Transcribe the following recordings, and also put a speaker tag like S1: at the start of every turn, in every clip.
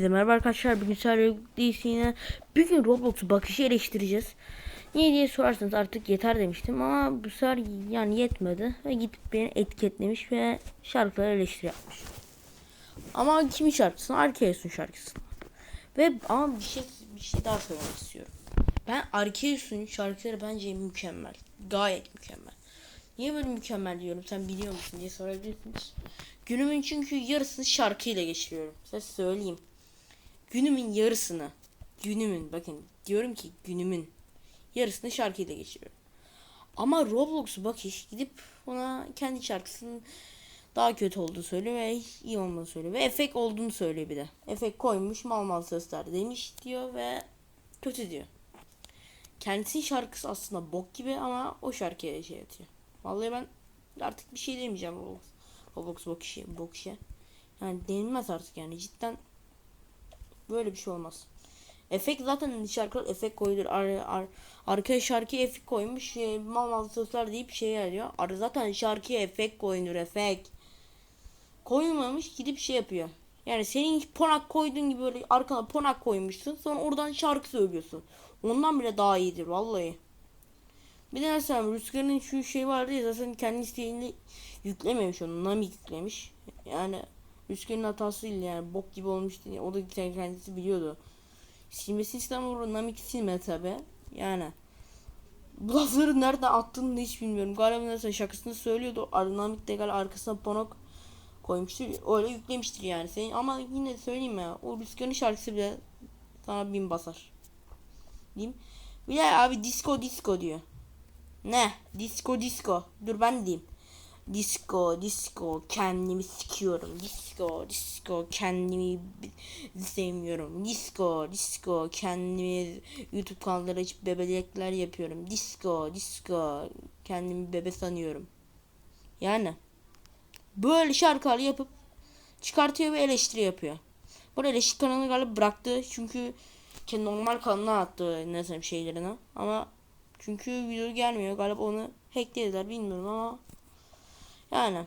S1: Hepinize merhaba arkadaşlar. Bugün sizlerle birlikteyiz yine. Bugün Roblox'u bakışı eleştireceğiz. Niye diye sorarsanız artık yeter demiştim ama bu sefer yani yetmedi. Ve gidip beni etiketlemiş ve şarkıları eleştiri yapmış. Ama kimin şarkısını? Arkeus'un şarkısını. Ve ama bir şey, bir şey daha söylemek istiyorum. Ben Arkeus'un şarkıları bence mükemmel. Gayet mükemmel. Niye böyle mükemmel diyorum sen biliyor musun diye sorabilirsiniz. Günümün çünkü yarısını şarkıyla geçiriyorum. Size söyleyeyim. Günümün yarısını. Günümün bakın diyorum ki günümün yarısını şarkıyla geçiriyorum. Ama Roblox'u bak iş gidip ona kendi şarkısının daha kötü olduğunu söylüyor ve iyi olmadığını söylüyor. Ve efekt olduğunu söylüyor bir de. Efekt koymuş mal mal sesler demiş diyor ve kötü diyor. Kendisinin şarkısı aslında bok gibi ama o şarkıya şey atıyor. Vallahi ben artık bir şey demeyeceğim Roblox. Roblox bok işi. Yani denilmez artık yani cidden böyle bir şey olmaz. Efekt zaten şarkılar efekt koyulur. Ar, ar, arkaya şarkı efekt koymuş. Şey, mal mal sözler deyip şey arıyor. Ar, zaten şarkıya efekt koyulur efekt. Koyulmamış gidip şey yapıyor. Yani senin ponak koyduğun gibi böyle arkana ponak koymuşsun. Sonra oradan şarkı söylüyorsun. Ondan bile daha iyidir vallahi. Bir de mesela Rüzgar'ın şu şey vardı ya zaten kendi isteğiyle yüklememiş onu. Nami yüklemiş. Yani Rüzgar'ın hatası değil yani bok gibi olmuştu. O da kendisi biliyordu. Silmesi İstanbul'u Nami silmedi tabi. Yani bu lafları nereden attığını da hiç bilmiyorum. Galiba mesela şakasını söylüyordu. Namik de galiba arkasına ponok koymuştur. Öyle yüklemiştir yani. Senin, ama yine söyleyeyim ya. O Rüzgar'ın şarkısı bile sana bin basar. Diyeyim. Bir abi disco disco diyor. Ne? Disco disco. Dur ben diyeyim. Disco disco kendimi sikiyorum. Disco disco kendimi sevmiyorum. Disco disco kendimi YouTube kanalları açıp bebelekler yapıyorum. Disco disco kendimi bebe sanıyorum. Yani böyle şarkılar yapıp çıkartıyor ve eleştiri yapıyor. Bu eleştiri kanalını galiba bıraktı çünkü kendi normal kanalına attı neyse şeylerini ama çünkü video gelmiyor galiba onu hacklediler bilmiyorum ama yani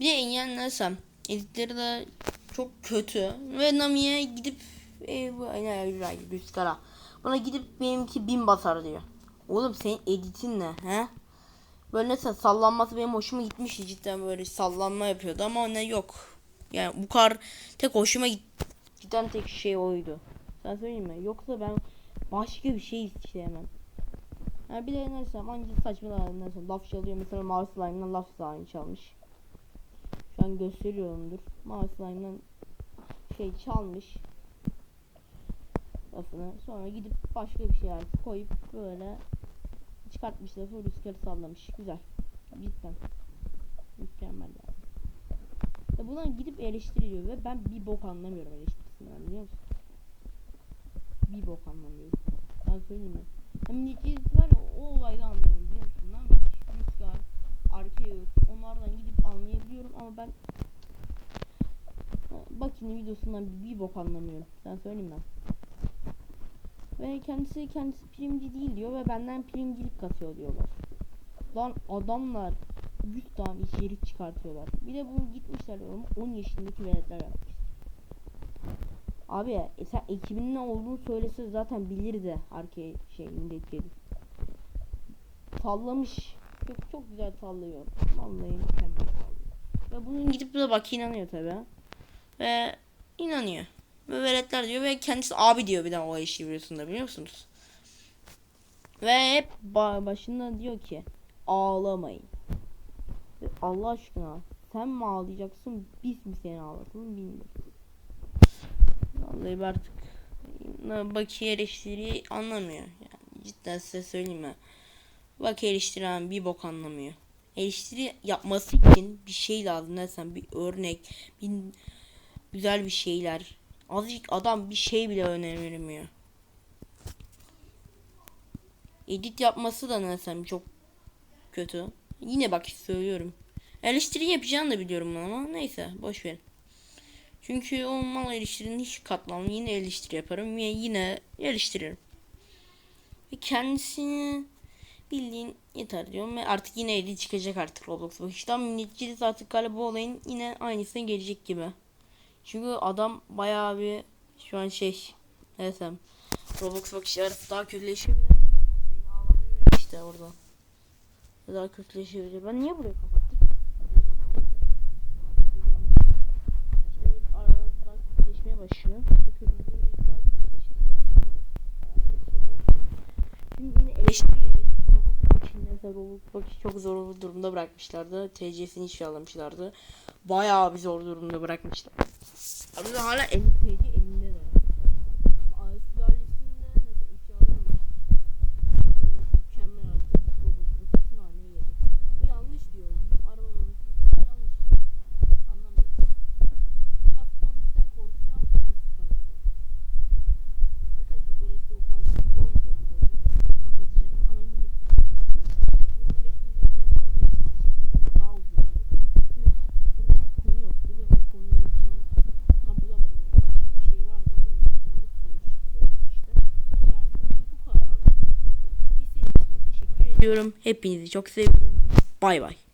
S1: bir de engellersem editleri de çok kötü ve Nami'ye gidip e, bu aynen rüzgara bana gidip benimki bin basar diyor. Oğlum senin editin ne he? Böyle mesela sallanması benim hoşuma gitmişti cidden böyle sallanma yapıyordu ama ne yok. Yani bu kadar tek hoşuma git giden tek şey oydu. Sen söyleyeyim mi? Yoksa ben başka bir şey isteyemem. Yani bir de neyse hangi saçmalar neyse laf çalıyor mesela Mavi Slime'dan laf slime çalmış. Şu an gösteriyorumdur. Mavi Slime'dan şey çalmış. Lafını sonra gidip başka bir şey koyup böyle çıkartmış lafı rüzgarı sallamış. Güzel. Cidden. Mükemmel yani. Ve buna gidip eleştiriyor ve ben bir bok anlamıyorum eleştirisinden biliyor musun? Bir bok anlamıyorum. Ben söyleyeyim mi? Hem Nikiz var ya o olayda anlıyorum biliyor musun? Lan Rüzgar, Arkeus onlardan gidip anlayabiliyorum ama ben Bakın videosundan bir, bir bok anlamıyorum. Sen söyleyeyim ben. Ve kendisi kendisi primci değil diyor ve benden primcilik kasıyor diyorlar. Lan adamlar 100 tane içerik çıkartıyorlar. Bir de bunu gitmişler oğlum 10 yaşındaki veletler yapmış. Abi e sen ekibinin ne olduğunu söylese zaten bilirdi arke şeyindeki. Sallamış. Çok çok güzel sallıyor. Vallahi mükemmel sallıyor. Ve bunun gidip de bak inanıyor tabi. Ve inanıyor. Ve veletler diyor ve kendisi abi diyor bir daha o işi videosunda biliyor musunuz? Ve hep ba- başında diyor ki ağlamayın. Allah aşkına sen mi ağlayacaksın biz mi seni ağlatalım bilmiyorum. Vallahi artık Baki eleştiriyi anlamıyor. Yani cidden size söyleyeyim mi? Baki eleştiren bir bok anlamıyor. Eleştiri yapması için bir şey lazım dersen bir örnek, bir güzel bir şeyler. Azıcık adam bir şey bile önermiyor. Edit yapması da nesem çok kötü. Yine bak söylüyorum. Eleştiri yapacağını da biliyorum ama neyse boş verin. Çünkü o mal eleştirinin hiç katlamam. Yine eleştiri yaparım ve yine eleştiririm. Ve kendisini bildiğin yeter diyorum ve artık yine eli çıkacak artık Roblox bakıştan. Miniciliz artık galiba bu olayın yine aynısına gelecek gibi. Çünkü adam bayağı bir şu an şey ne desem Roblox bakışı artık daha kötüleşebilir. Ağlanıyor işte orada. Daha kötüleşebilir. Ben niye buraya kapattım? ulaşıyor. Şimdi yine eleştiri zor olup çok zor durumda bırakmışlardı. TC'sini hiç alamışlardı. Bayağı bir zor durumda bırakmışlar. Ama hala 50 TC ediyorum. Hepinizi çok seviyorum. Bay bay.